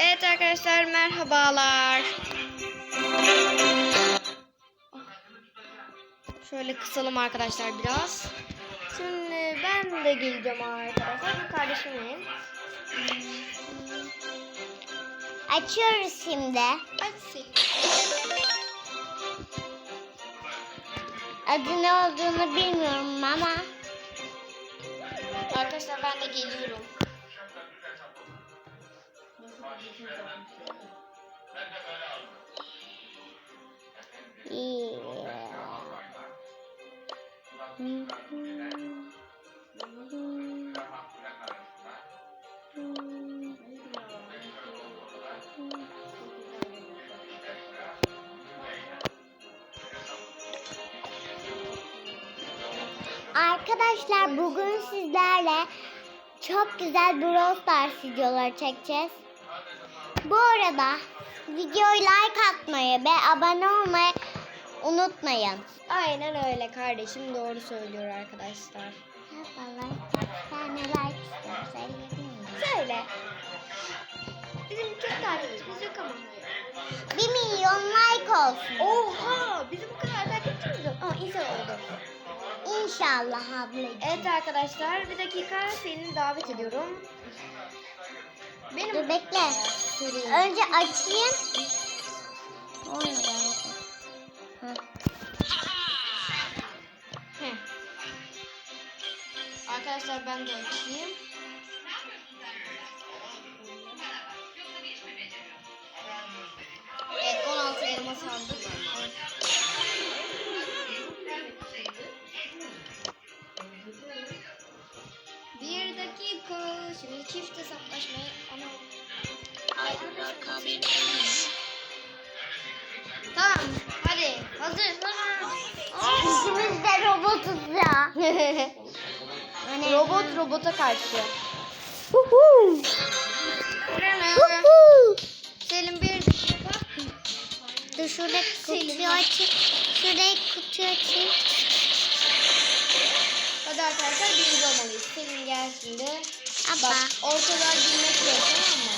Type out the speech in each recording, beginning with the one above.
Evet arkadaşlar merhabalar. Şöyle kısalım arkadaşlar biraz. Şimdi ben de geleceğim arkadaşlar. Bu kardeşimin. Açıyoruz şimdi. Açsın. Adı ne olduğunu bilmiyorum ama. Arkadaşlar ben de geliyorum. Arkadaşlar bugün sizlerle çok güzel Brawl Stars videoları çekeceğiz. Bu arada videoyu like atmayı ve abone olmayı unutmayın. Aynen öyle kardeşim doğru söylüyor arkadaşlar. Vallahi like istiyorum. Söyleyebilir? Söyle. Bizim çok takipçimiz yok ama. 1 milyon like olsun. Oha! Bizim bu kadar takipçimiz yok. Ama insan oldu. İnşallah ablacığım. Evet arkadaşlar bir dakika seni davet ediyorum. Benim Dur bekle. Sorayım. Önce açayım. Hı. Heh. Arkadaşlar ben de açayım. Hadi. İkimiz de robotuz ya. Robot robota karşı. Huhu. Huhu. Selim bir dakika. Dur şurada kutuyu açayım. Şurada kutuyu açayım. Hadi arkadaşlar birinci olmalıyız. Selim gel şimdi. Abba. Bak ortalığa girmek yok tamam mı?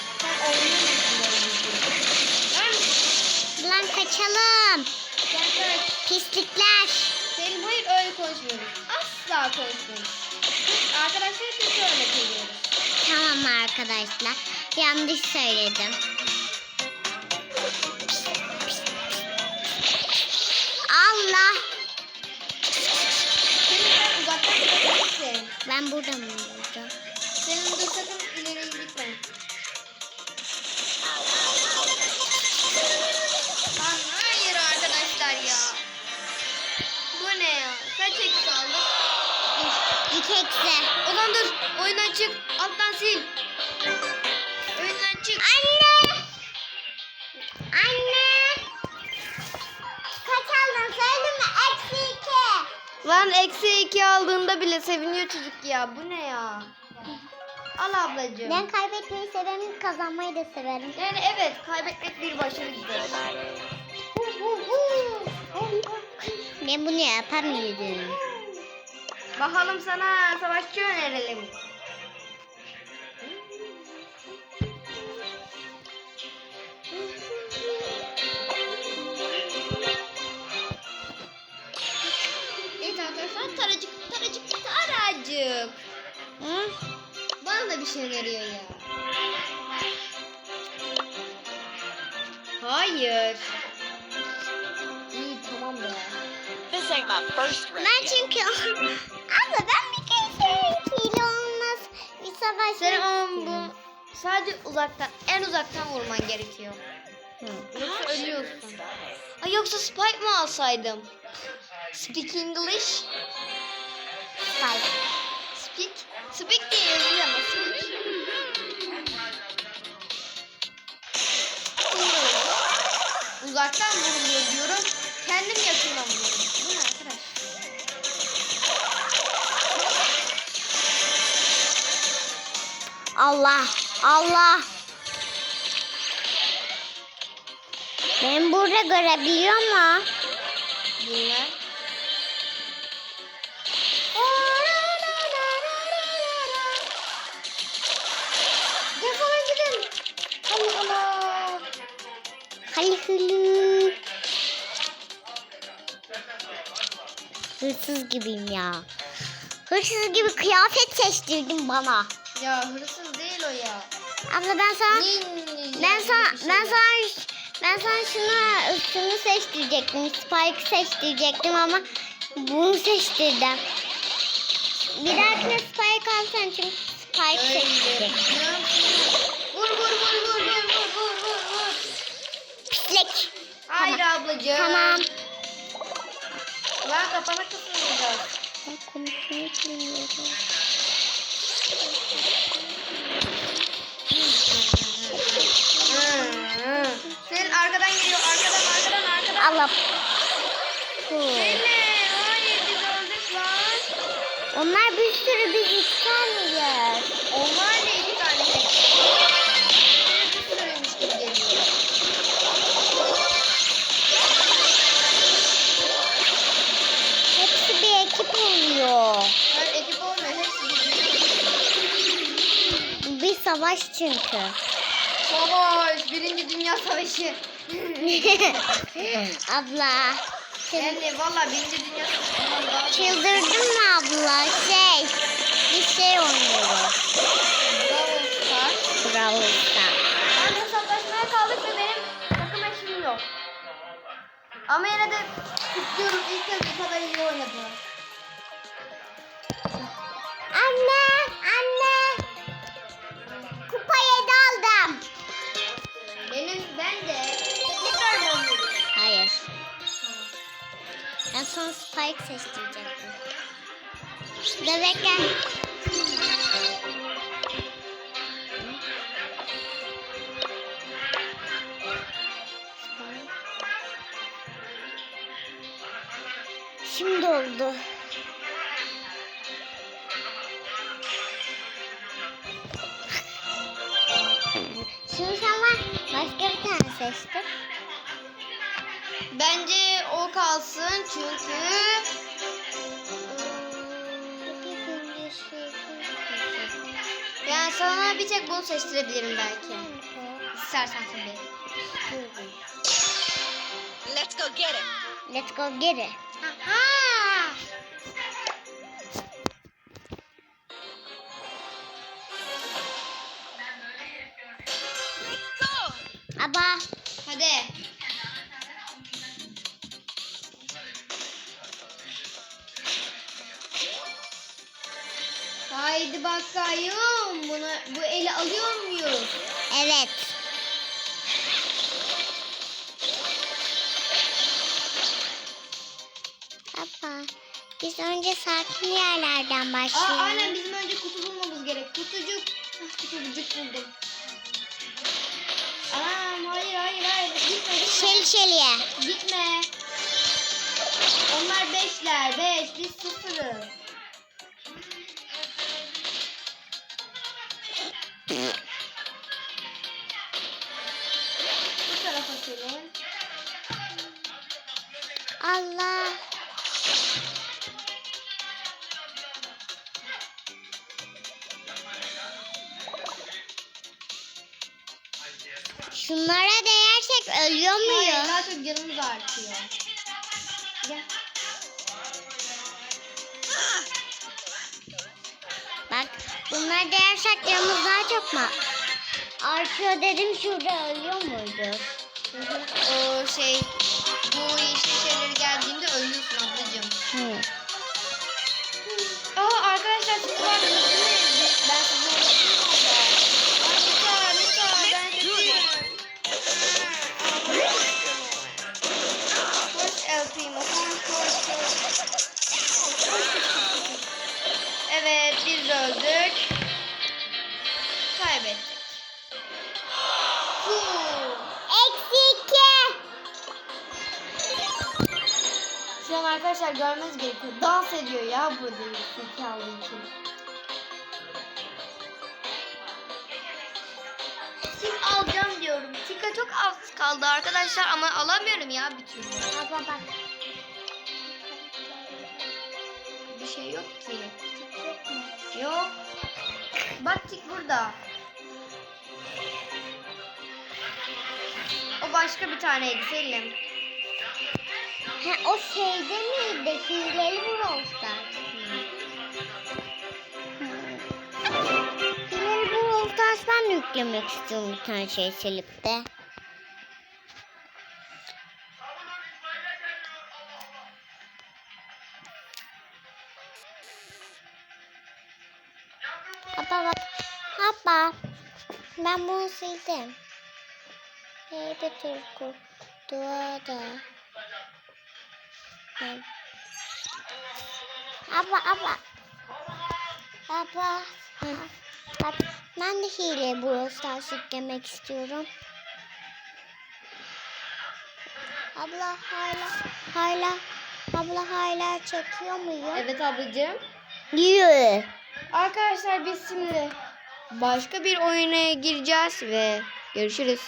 Sen mısın? Lan kaçalım. Pislikler. Selim hayır öyle konuşmuyoruz. Asla konuşmuyoruz. Biz arkadaşlar kötü örnek veriyoruz. Tamam arkadaşlar. Yanlış söyledim. Allah. Selim sen uzaktan gidebilirsin. Ben burada mı burada? Senin dur sakın Kaç eksi aldık? İki eksi. O zaman dur. Oyundan çık. Alttan sil. Oyundan çık. Anne. Anne. Kaç aldın söyledin mi? Eksi iki. Lan eksi iki aldığında bile seviniyor çocuk ya. Bu ne ya? Al ablacığım. Ben kaybetmeyi severim, kazanmayı da severim. Yani evet kaybetmek bir başarıdır. Ben bunu yapamıyorum. Bakalım sana savaşçı önerelim. Evet arkadaşlar taracık taracık taracık. Hı? Bana da bir şey öneriyor ya. Hayır. Ain't my first rodeo. Ben çünkü... Abla ben bir kere seninkiyle olmaz. Bir savaş Senin ama bu sadece uzaktan en uzaktan vurman gerekiyor. Yoksa ölüyorsun. Ay yoksa Spike mı alsaydım? Speak English. Hayır. Speak. Speak diye yazıyor ama speak. Uzaktan vuruluyor diyorum. Kendim yakından Allah. Allah. Ben burada görebiliyor mu? Bilmem. Defolun gidin. Allah Allah hırlı. Hırsız gibiyim ya. Hırsız gibi kıyafet seçtirdin bana. Ya hırsız o ya. Abla ben sana Ninja ben sana şey ben sana ben sana şunu şunu seçtirecektim. Spike seçtirecektim ama bunu seçtirdim. Bir dahakine Spike alsan çünkü Spike seçtirecek. Vur vur vur vur vur vur vur vur vur. Pislik. Hayır ablacığım. Tamam. Lan kafana kısılacağız. Ben konuşmayı bilmiyorum. Senin arkadan geliyor. Arkadan arkadan arkadan. Allah. Seni. Hayır biz öldük lan. Onlar bir sürü biz iki taneyiz. Onlar ne iki tane tek. Bir sürüymüş gibi geliyor. Hepsi bir ekip oluyor. Hayır ekip olmuyor. Hepsi bir. Bir savaş çünkü. Savaş. Birinci Dünya Savaşı. abla. Yani valla birinci Dünya Savaşı'ndan daha çıldırdın mı abla? Şey. Bir şey oynuyoruz. Brawl Stars. Brawl Stars. Ben hesaplaşmaya kaldık ve benim takım eşim yok. Ama yine de kutluyorum. İlk kez bu kadar iyi oynadı. Anne. Ben de tekrar mı oynuyoruz? Hayır. Ben son Spike seçtirecektim. Bebekler. Şimdi oldu. Şimdi sen var başka bir tane seçtin. Bence o kalsın çünkü yani sana bir tek bunu seçtirebilirim belki. İstersen tabii. Let's go get it. Let's go get it. Aha! Aba. Hadi. Haydi bakayım. Bunu bu eli alıyor muyuz? Evet. Baba. Biz önce sakin yerlerden Aa, başlayalım. aynen bizim önce kutu bulmamız gerek. Kutucuk. Kutucuk buldum. Gitme gitme. Onlar beşler. Beş. Biz sıfırız. Bu tarafa senin. Allah. Şunlara değersek ölüyor Hayır, muyuz? daha çok canımız artıyor. Gel. Bak bunlara değersek canımız daha çok mu? Artıyor dedim şurada ölüyor muydu? O şey bu işte şeyleri geldiğinde ölüyorsun ablacığım. Hı. Aa arkadaşlar siz var mısınız? Arkadaşlar görmeniz gerekiyor. Dans ediyor ya burada zekalı için. Tik alacağım diyorum. Tika çok az kaldı arkadaşlar ama alamıyorum ya bir türlü. Baba bak. Bir şey yok ki. Yok. Bak tik burada. O başka bir taneydi Selim. Ha, o şeyde miydi? Hileli Brawl Stars. Hileli Brawl Stars ben yüklemek istiyorum bir tane şey silip de. Baba bak. Baba. Ben bunu sildim. Hey bir turku. Duada. Ben- Abla abla. Abla. Bak ben de hile Brawl Stars yüklemek istiyorum. Abla hala hala abla hala çekiyor muyum? Evet ablacığım. Diyor. Arkadaşlar biz şimdi başka bir oyuna gireceğiz ve görüşürüz.